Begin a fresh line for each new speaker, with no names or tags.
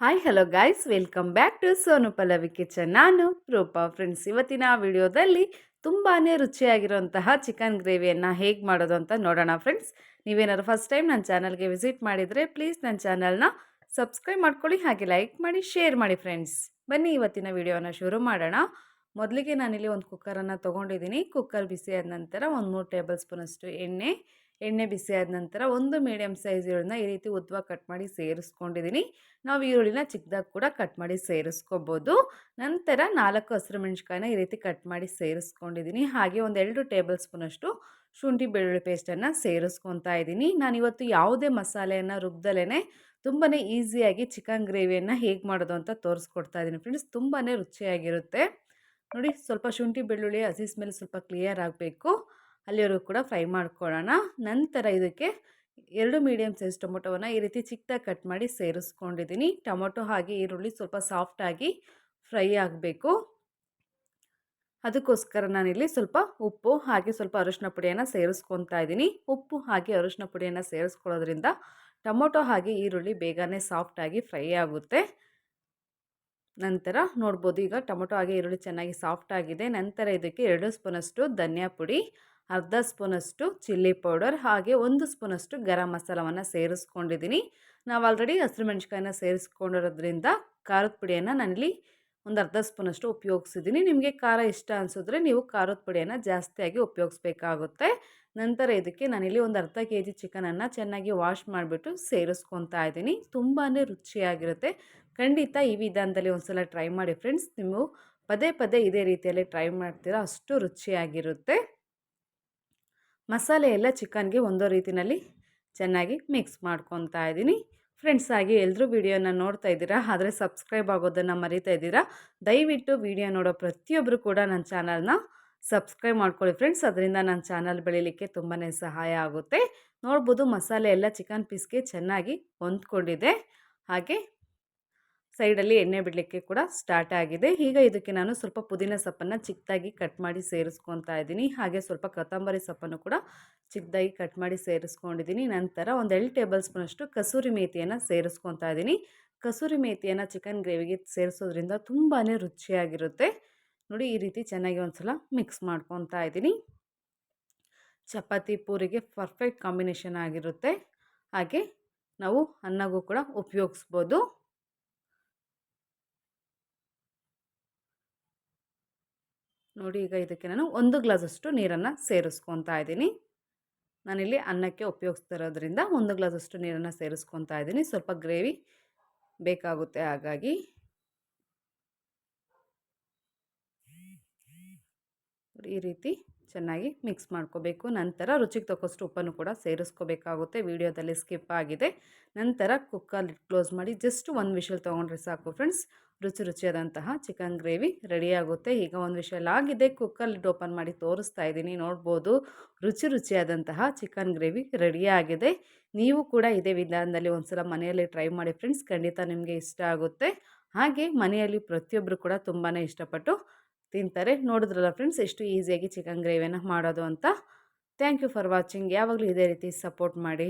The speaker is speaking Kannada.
Hi hello guys welcome back to Sonu Pallavi kitchen ನಾನು ರೂಪಾ ಫ್ರೆಂಡ್ಸ್ ಇವತ್ತಿನ ವಿಡಿಯೋದಲ್ಲಿ ತುಂಬಾ ರುಚಿಯಾಗಿರುವಂತಹ ಚಿಕನ್ ಗ್ರೇವಿಯನ್ನು ಹೇಗೆ ಮಾಡೋದು ಅಂತ ನೋಡೋಣ ಫ್ರೆಂಡ್ಸ್ ನೀವೇನಾದ್ರು ಫಸ್ಟ್ ಟೈಮ್ ನನ್ನ ಚಾನಲ್ಗೆ ವಿಸಿಟ್ ಮಾಡಿದರೆ ಪ್ಲೀಸ್ ನನ್ನ ಚಾನಲ್ನ ಸಬ್ಸ್ಕ್ರೈಬ್ ಮಾಡ್ಕೊಳ್ಳಿ, ಹಾಗೆ ಲೈಕ್ ಮಾಡಿ ಶೇರ್ ಮಾಡಿ ಫ್ರೆಂಡ್ಸ್ ಬನ್ನಿ, ಇವತ್ತಿನ ವಿಡಿಯೋನ ಶುರು ಮಾಡೋಣ. ಮೊದಲಿಗೆ ನಾನಿಲ್ಲಿ ಒಂದು ಕುಕ್ಕರನ್ನು ತೊಗೊಂಡಿದ್ದೀನಿ. ಕುಕ್ಕರ್ ಬಿಸಿ ಆದ ನಂತರ ಒಂದು ಮೂರು ಟೇಬಲ್ ಸ್ಪೂನಷ್ಟು ಎಣ್ಣೆ ಎಣ್ಣೆ ಬಿಸಿ ಆದ ನಂತರ ಒಂದು ಮೀಡಿಯಮ್ ಸೈಜ್ ಈರುಳ್ಳಿನ ಈ ರೀತಿ ಉದ್ದವಾಗಿ ಕಟ್ ಮಾಡಿ ಸೇರಿಸ್ಕೊಂಡಿದ್ದೀನಿ ನಾವು ಈರುಳ್ಳಿನ ಚಿಕ್ಕದಾಗಿ ಕೂಡ ಕಟ್ ಮಾಡಿ ಸೇರಿಸ್ಕೋಬೋದು. ನಂತರ ನಾಲ್ಕು ಹಸಿರು ಮೆಣಸಿಕಾಯಿನ ಈ ರೀತಿ ಕಟ್ ಮಾಡಿ ಸೇರಿಸ್ಕೊಂಡಿದ್ದೀನಿ ಹಾಗೆ ಒಂದೆರಡು ಟೇಬಲ್ ಸ್ಪೂನಷ್ಟು ಶುಂಠಿ ಬೆಳ್ಳುಳ್ಳಿ ಪೇಸ್ಟನ್ನು ಸೇರಿಸ್ಕೊತಾ ಇದ್ದೀನಿ ನಾನಿವತ್ತು ಯಾವುದೇ ಮಸಾಲೆಯನ್ನು ರುಬ್ದಲೇ ತುಂಬಾ ಈಸಿಯಾಗಿ ಚಿಕನ್ ಗ್ರೇವಿಯನ್ನು ಹೇಗೆ ಮಾಡೋದು ಅಂತ ತೋರಿಸ್ಕೊಡ್ತಾ ಇದ್ದೀನಿ ಫ್ರೆಂಡ್ಸ್ ತುಂಬಾ ರುಚಿಯಾಗಿರುತ್ತೆ. ನೋಡಿ ಸ್ವಲ್ಪ ಶುಂಠಿ ಬೆಳ್ಳುಳ್ಳಿ ಹಸಿ ಸ್ಮೆಲ್ ಸ್ವಲ್ಪ ಕ್ಲಿಯರ್ ಆಗಬೇಕು. ಅಲ್ಲಿವರೆಗೂ ಕೂಡ ಫ್ರೈ ಮಾಡ್ಕೊಳ್ಳೋಣ. ನಂತರ ಇದಕ್ಕೆ ಎರಡು ಮೀಡಿಯಮ್ ಸೈಜ್ ಟೊಮೊಟೊವನ್ನು ಈ ರೀತಿ ಚಿಕ್ಕದಾಗಿ ಕಟ್ ಮಾಡಿ ಸೇರಿಸ್ಕೊಂಡಿದ್ದೀನಿ. ಟೊಮೊಟೊ ಹಾಗೆ ಈರುಳ್ಳಿ ಸ್ವಲ್ಪ ಸಾಫ್ಟಾಗಿ ಫ್ರೈ ಆಗಬೇಕು. ಅದಕ್ಕೋಸ್ಕರ ನಾನಿಲ್ಲಿ ಸ್ವಲ್ಪ ಉಪ್ಪು ಹಾಗೆ ಸ್ವಲ್ಪ ಅರಿಶಿನ ಪುಡಿಯನ್ನು ಸೇರಿಸ್ಕೊತಾ ಇದ್ದೀನಿ. ಉಪ್ಪು ಹಾಗೆ ಅರಿಶಿನ ಪುಡಿಯನ್ನು ಸೇರಿಸ್ಕೊಳ್ಳೋದ್ರಿಂದ ಟೊಮೊಟೊ ಹಾಗೆ ಈರುಳ್ಳಿ ಬೇಗನೆ ಸಾಫ್ಟಾಗಿ ಫ್ರೈ ಆಗುತ್ತೆ. ನಂತರ ನೋಡ್ಬೋದು ಈಗ ಟೊಮೊಟೊ ಹಾಗೆ ಈರುಳ್ಳಿ ಚೆನ್ನಾಗಿ ಸಾಫ್ಟ್ ಆಗಿದೆ. ನಂತರ ಇದಕ್ಕೆ ಎರಡು ಸ್ಪೂನಷ್ಟು ಧನಿಯಾ ಪುಡಿ. ಅರ್ಧ ಸ್ಪೂನಷ್ಟು ಚಿಲ್ಲಿ ಪೌಡರ್ ಹಾಗೆ ಒಂದು ಸ್ಪೂನಷ್ಟು ಗರಂ ಮಸಾಲವನ್ನು ಸೇರಿಸ್ಕೊಂಡಿದ್ದೀನಿ. ನಾವು ಆಲ್ರೆಡಿ ಹಸಿರು ಮೆಣಸಿಕಾಯಿನ ಸೇರಿಸ್ಕೊಂಡಿರೋದ್ರಿಂದ ಖಾರದ ಪುಡಿಯನ್ನು ನಾನಿಲ್ಲಿ ಒಂದು ಅರ್ಧ ಸ್ಪೂನಷ್ಟು ಉಪಯೋಗಿಸಿದ್ದೀನಿ. ನಿಮಗೆ ಖಾರ ಇಷ್ಟ ಅನಿಸಿದ್ರೆ ನೀವು ಖಾರದ ಪುಡಿಯನ್ನು ಜಾಸ್ತಿಯಾಗಿ ಉಪಯೋಗಿಸ್ಬೇಕಾಗುತ್ತೆ. ನಂತರ ಇದಕ್ಕೆ ನಾನಿಲ್ಲಿ ಒಂದು ಅರ್ಧ ಕೆ ಜಿ ಚಿಕನನ್ನು ಚೆನ್ನಾಗಿ ವಾಶ್ ಮಾಡಿಬಿಟ್ಟು ಸೇರಿಸ್ಕೊತಾ ಇದ್ದೀನಿ. ತುಂಬಾ ರುಚಿಯಾಗಿರುತ್ತೆ. ಖಂಡಿತ ಈ ವಿಧಾನದಲ್ಲಿ ಒಂದ್ಸಲ ಟ್ರೈ ಮಾಡಿ ಫ್ರೆಂಡ್ಸ್ ನೀವು ಪದೇ ಪದೇ ಇದೇ ರೀತಿಯಲ್ಲಿ ಟ್ರೈ ಮಾಡ್ತೀರಾ ಅಷ್ಟು ರುಚಿಯಾಗಿರುತ್ತೆ. ಮಸಾಲೆ ಎಲ್ಲ ಚಿಕನ್ಗೆ ಒಂದೋ ರೀತಿಯಲ್ಲಿ ಚೆನ್ನಾಗಿ ಮಿಕ್ಸ್ ಮಾಡ್ಕೊತಾ ಇದ್ದೀನಿ. ಫ್ರೆಂಡ್ಸ್ ಆಗಿ ಎಲ್ಲರೂ ವೀಡಿಯೋನ ನೋಡ್ತಾ ಇದ್ದೀರಾ, ಆದರೆ ಸಬ್ಸ್ಕ್ರೈಬ್ ಆಗೋದನ್ನು ಮರಿತಾ ಇದ್ದೀರಾ, ದಯವಿಟ್ಟು ವೀಡಿಯೋ ನೋಡೋ ಪ್ರತಿಯೊಬ್ಬರು ಕೂಡ ನನ್ನ ಚಾನಲ್ನ ಸಬ್ಸ್ಕ್ರೈಬ್ ಮಾಡ್ಕೊಳ್ಳಿ ಫ್ರೆಂಡ್ಸ್ ಅದರಿಂದ ನನ್ನ ಚಾನಲ್ ಬೆಳೀಲಿಕ್ಕೆ ತುಂಬಾ ಸಹಾಯ ಆಗುತ್ತೆ. ನೋಡ್ಬೋದು ಮಸಾಲೆ ಎಲ್ಲ ಚಿಕನ್ ಪೀಸ್ಗೆ ಚೆನ್ನಾಗಿ ಹೊಂದ್ಕೊಂಡಿದೆ. ಹಾಗೆ ಸೈಡಲ್ಲಿ ಎಣ್ಣೆ ಬಿಡಲಿಕ್ಕೆ ಕೂಡ ಸ್ಟಾರ್ಟ್ ಆಗಿದೆ. ಈಗ ಇದಕ್ಕೆ ನಾನು ಸ್ವಲ್ಪ ಪುದೀನ ಸೊಪ್ಪನ್ನು ಚಿಕ್ಕದಾಗಿ ಕಟ್ ಮಾಡಿ ಸೇರಿಸ್ಕೊತಾ ಇದ್ದೀನಿ. ಹಾಗೆ ಸ್ವಲ್ಪ ಕೊತ್ತಂಬರಿ ಸೊಪ್ಪನ್ನು ಕೂಡ ಚಿಕ್ಕದಾಗಿ ಕಟ್ ಮಾಡಿ ಸೇರಿಸ್ಕೊಂಡಿದ್ದೀನಿ. ನಂತರ ಒಂದು ಎರಡು ಟೇಬಲ್ ಸ್ಪೂನಷ್ಟು ಕಸೂರಿ ಮೇಥಿಯನ್ನು ಸೇರಿಸ್ಕೊತಾ ಇದ್ದೀನಿ. ಕಸೂರಿ ಮೇಥಿಯನ್ನು ಚಿಕನ್ ಗ್ರೇವಿಗೆ ಸೇರಿಸೋದ್ರಿಂದ ತುಂಬಾ ರುಚಿಯಾಗಿರುತ್ತೆ. ನೋಡಿ, ಈ ರೀತಿ ಚೆನ್ನಾಗಿ ಒಂದು ಸಲ ಮಿಕ್ಸ್ ಮಾಡ್ಕೊತಾ ಇದ್ದೀನಿ. ಚಪಾತಿ ಪೂರಿಗೆ ಪರ್ಫೆಕ್ಟ್ ಕಾಂಬಿನೇಷನ್ ಆಗಿರುತ್ತೆ. ಹಾಗೆ ನಾವು ಅನ್ನಗೂ ಕೂಡ ಉಪಯೋಗಿಸ್ಬೋದು. ನೋಡಿ ಈಗ ಇದಕ್ಕೆ ನಾನು ಒಂದು ಗ್ಲಾಸಷ್ಟು ನೀರನ್ನು ಸೇರಿಸ್ಕೊತಾ ಇದ್ದೀನಿ. ನಾನಿಲ್ಲಿ ಅನ್ನಕ್ಕೆ ಉಪಯೋಗಿಸ್ತಿರೋದ್ರಿಂದ ಒಂದು ಗ್ಲಾಸಷ್ಟು ನೀರನ್ನು ಸೇರಿಸ್ಕೊತಾ ಇದ್ದೀನಿ. ಸ್ವಲ್ಪ ಗ್ರೇವಿ ಬೇಕಾಗುತ್ತೆ ಹಾಗಾಗಿ. ಈ ರೀತಿ. ಚೆನ್ನಾಗಿ ಮಿಕ್ಸ್ ಮಾಡ್ಕೋಬೇಕು. ನಂತರ ರುಚಿಗೆ ತಕ್ಕಷ್ಟು ಉಪ್ಪನ್ನು ಕೂಡ ಸೇರಿಸ್ಕೋಬೇಕಾಗುತ್ತೆ. ವಿಡಿಯೋದಲ್ಲಿ ಸ್ಕಿಪ್ ಆಗಿದೆ. ನಂತರ ಕುಕ್ಕರ್ ಕ್ಲೋಸ್ ಮಾಡಿ ಜಸ್ಟ್ ಒಂದು ವಿಷಲ್ ತೊಗೊಂಡ್ರೆ ಸಾಕು ಫ್ರೆಂಡ್ಸ್. ರುಚಿ ರುಚಿಯಾದಂತಹ ಚಿಕನ್ ಗ್ರೇವಿ ರೆಡಿಯಾಗುತ್ತೆ ಈಗ ಒಂದು ವಿಷಲ್ ಆಗಿದೆ. ಕುಕ್ಕರ್ ಲಿಡ್ ಓಪನ್ ಮಾಡಿ ತೋರಿಸ್ತಾ ಇದ್ದೀನಿ. ನೋಡ್ಬೋದು. ರುಚಿ ರುಚಿಯಾದಂತಹ ಚಿಕನ್ ಗ್ರೇವಿ ರೆಡಿಯಾಗಿದೆ ನೀವು ಕೂಡ ಇದೇ ವಿಧಾನದಲ್ಲಿ ಒಂದ್ಸಲ ಮನೆಯಲ್ಲಿ ಟ್ರೈ ಮಾಡಿ ಫ್ರೆಂಡ್ಸ್. ಖಂಡಿತ ನಿಮಗೆ ಇಷ್ಟ ಆಗುತ್ತೆ. ಹಾಗೆ ಮನೆಯಲ್ಲಿ ಪ್ರತಿಯೊಬ್ಬರು ಕೂಡ ತುಂಬಾ ಇಷ್ಟಪಟ್ಟು ತಿಂತಾರೆ. ನೋಡಿದ್ರಲ್ಲ ಫ್ರೆಂಡ್ಸ್ ಎಷ್ಟು ಈಸಿಯಾಗಿ ಚಿಕನ್ ಗ್ರೇವಿಯನ್ನು ಮಾಡೋದು ಅಂತ. ಥ್ಯಾಂಕ್ ಯು ಫಾರ್ ವಾಚಿಂಗ್ ಯಾವಾಗಲೂ ಇದೇ ರೀತಿ ಸಪೋರ್ಟ್ ಮಾಡಿ.